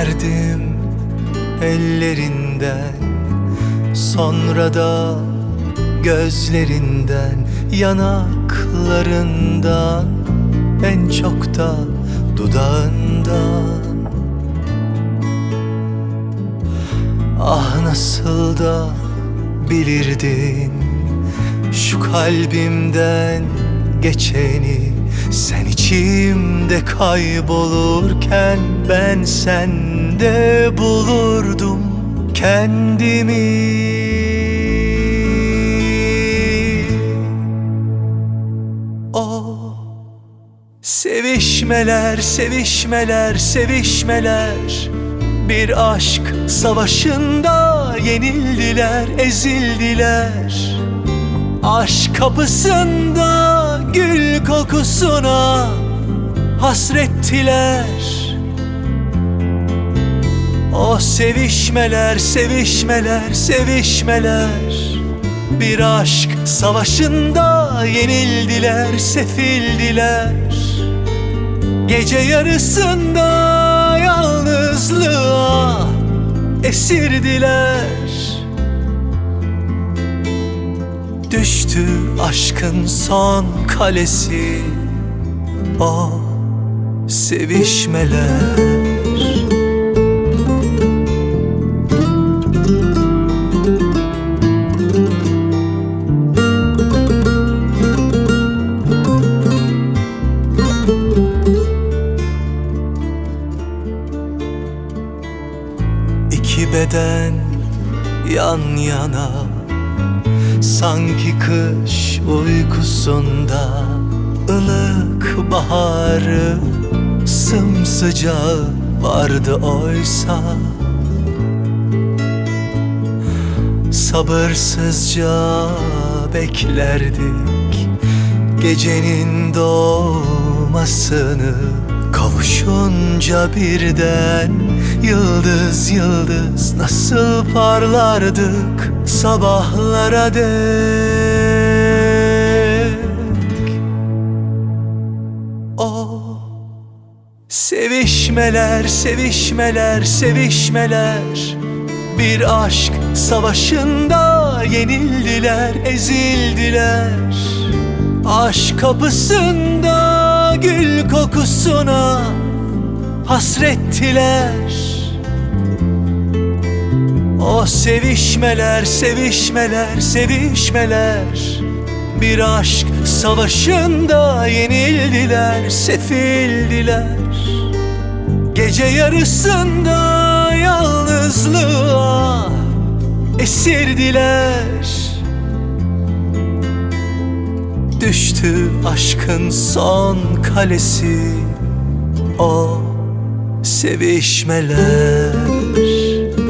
Sevdim ellerinden. Sonra da gözlerinden Yanaklarından En çok da dudağından. Ah nasıl da bilirdin Şu kalbimden geçeni Sen içimde kaybolurken Ben sende bulurdum kendimi. O Sevişmeler, sevişmeler, sevişmeler. Bir aşk savaşında yenildiler, ezildiler. Aşk kapısında gül kokusuna hasrettiler. O sevişmeler, sevişmeler, sevişmeler. Bir aşk savaşında yenildiler, sefildiler. Gece yarısında yalnızlığa esirdiler. Düştü aşkın son kalesi. O sevişmeler. İki beden yan yana Sanki kış uykusunda ılık baharı Sımsıcağı vardı oysa. Sabırsızca beklerdik Gecenin doğmasını. Kavuşunca birden Yıldız yıldız nasıl parlardık Sabahlara dek Sevişmeler, sevişmeler, sevişmeler. Bir aşk savaşında yenildiler, ezildiler. Aşk kapısında gül kokusuna hasrettiler. O sevişmeler, sevişmeler, sevişmeler bir aşk savaşında yenildiler, sefildiler. Gece yarısında yalnızlığa esirdiler. Düştü aşkın son kalesi o sevişmeler. Müzik